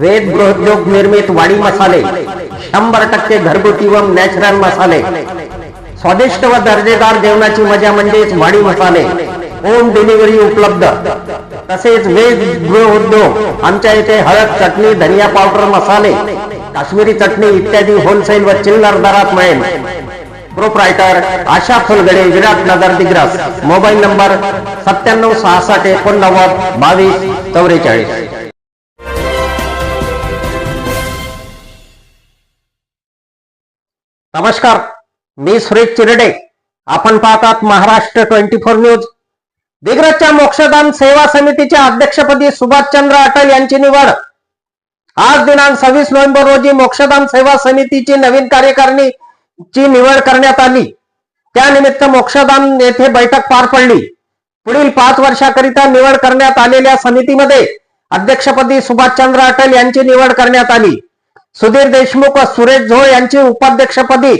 वेद गृहोद्योग निर्मित वाडी मसाले शंभर टक्के घरगुती व नॅचरल मसाले स्वादिष्ट व दर्जेदार जेवणाची मजा म्हणजेच वाडी मसाले होम डिलिव्हरी उपलब्ध. तसेच वेद गृह उद्योग आमच्या इथे हळद चटणी धनिया पावडर मसाले काश्मीरी चटणी इत्यादी होलसेल व चिल्लर दरात मिळेल. Proprietor Asha Phulgade Virat Nagar Digras. Mobile number सत्त्याण्णव सहासष्ट एकोणनव्वद बावीस चौवेचाळीस नमस्कार मी सुरेश चिरडे. आपण पाहतात महाराष्ट्र ट्वेंटी फोर न्यूज. दिग्रजच्या मोक्षदान सेवा समितीच्या अध्यक्षपदी सुभाषचंद्र अटल यांची निवड. आज दिनांक सव्वीस नोव्हेंबर रोजी मोक्षदान सेवा समितीची नवीन कार्यकारिणी ची निवड करण्यात आली. त्यानिमित्त मोक्षदान येथे बैठक पार पडली. पुढील पाच वर्षाकरिता निवड करण्यात आलेल्या समितीमध्ये अध्यक्षपदी सुभाषचंद्र अटल यांची निवड करण्यात आली. सुधीर देशमुख व सुरेश झोळ यांची उपाध्यक्षपदी.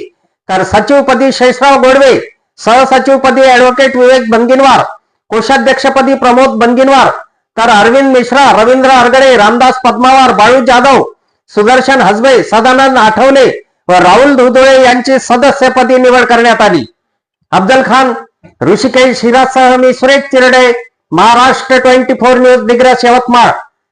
तर सचिवपदी शेषराव गोडवे सहसचिवपदी ऍडव्होकेट विवेक बनगिनवार कोषाध्यक्षपदी प्रमोद बनगिनवार तर अरविंद मिश्रा रवींद्र हरगडे रामदास पद्मावार बाळू जाधव सुदर्शन हसबे सदानंद आठवले व राहुल धुदुळे यांची सदस्यपदी निवड करण्यात आली. अफजल खान ऋषिकेश हिरासह मी Suresh Chirde Maharashtra twenty four news Digras Yavatmal.